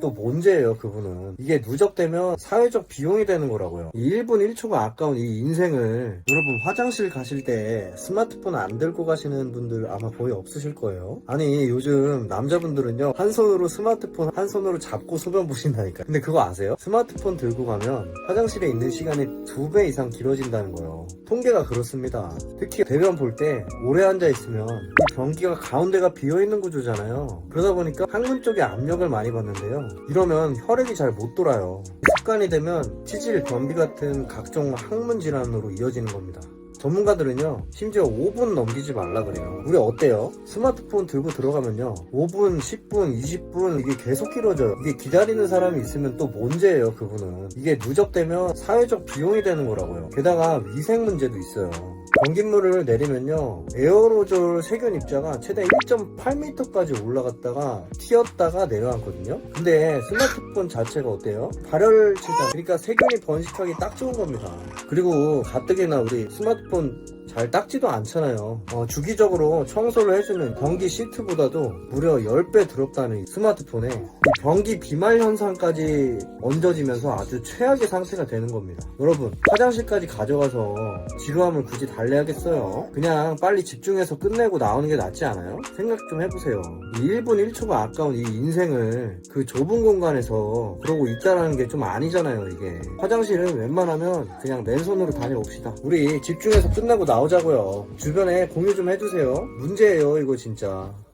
또 문제예요 그분은. 이게 누적되면 사회적 비용이 되는 거라고요. 이 1분 1초가 아까운 이 인생을 여러분 화장실 가실 때 스마트폰 안 들고 가시는 분들 아마 거의 없으실 거예요. 아니 요즘 남자분들은요 한 손으로 스마트폰 한 손으로 잡고 소변 보신다니까 근데 그거 아세요? 스마트폰 들고 가면 화장실에 있는 시간이 두배 이상 길어진다는 거예요. 통계가 그렇습니다. 특히 대변 볼 때 오래 앉아 있으면 이 변기가 가운데가 비어 있는 구조잖아요. 그러다 보니까 항문 쪽에 압력을 많이 받는데요 이러면 혈액이 잘 못 돌아요. 습관이 되면 치질, 변비 같은 각종 항문 질환으로 이어지는 겁니다. 전문가들은요, 심지어 5분 넘기지 말라 그래요. 우리 어때요? 스마트폰 들고 들어가면요, 5분, 10분, 20분, 이게 계속 길어져요. 이게 기다리는 사람이 있으면 또 문제예요, 그분은. 이게 누적되면 사회적 비용이 되는 거라고요. 게다가 위생 문제도 있어요. 변기물을 내리면요, 에어로졸 세균 입자가 최대 1.8m까지 올라갔다가 튀었다가 내려앉거든요. 근데 스마트폰 자체가 어때요? 발열체다. 그러니까 세균이 번식하기 딱 좋은 겁니다. 그리고 가뜩이나 우리 스마트폰 잘 닦지도 않잖아요. 어, 주기적으로 청소를 해주는 변기 시트보다도 무려 10배 더럽다는 이 스마트폰에 이 변기 비말 현상까지 얹어지면서 아주 최악의 상태가 되는 겁니다. 여러분, 화장실까지 가져가서 지루함을 굳이 달래야겠어요? 그냥 빨리 집중해서 끝내고 나오는 게 낫지 않아요? 생각 좀 해보세요. 이 1분 1초가 아까운 이 인생을 그 좁은 공간에서 그러고 있다라는 게 좀 아니잖아요, 이게. 화장실은 웬만하면 그냥 맨손으로 다녀옵시다. 우리 집중해서 끝나고 나오자고요. 주변에 공유 좀 해주세요. 문제예요, 이거 진짜.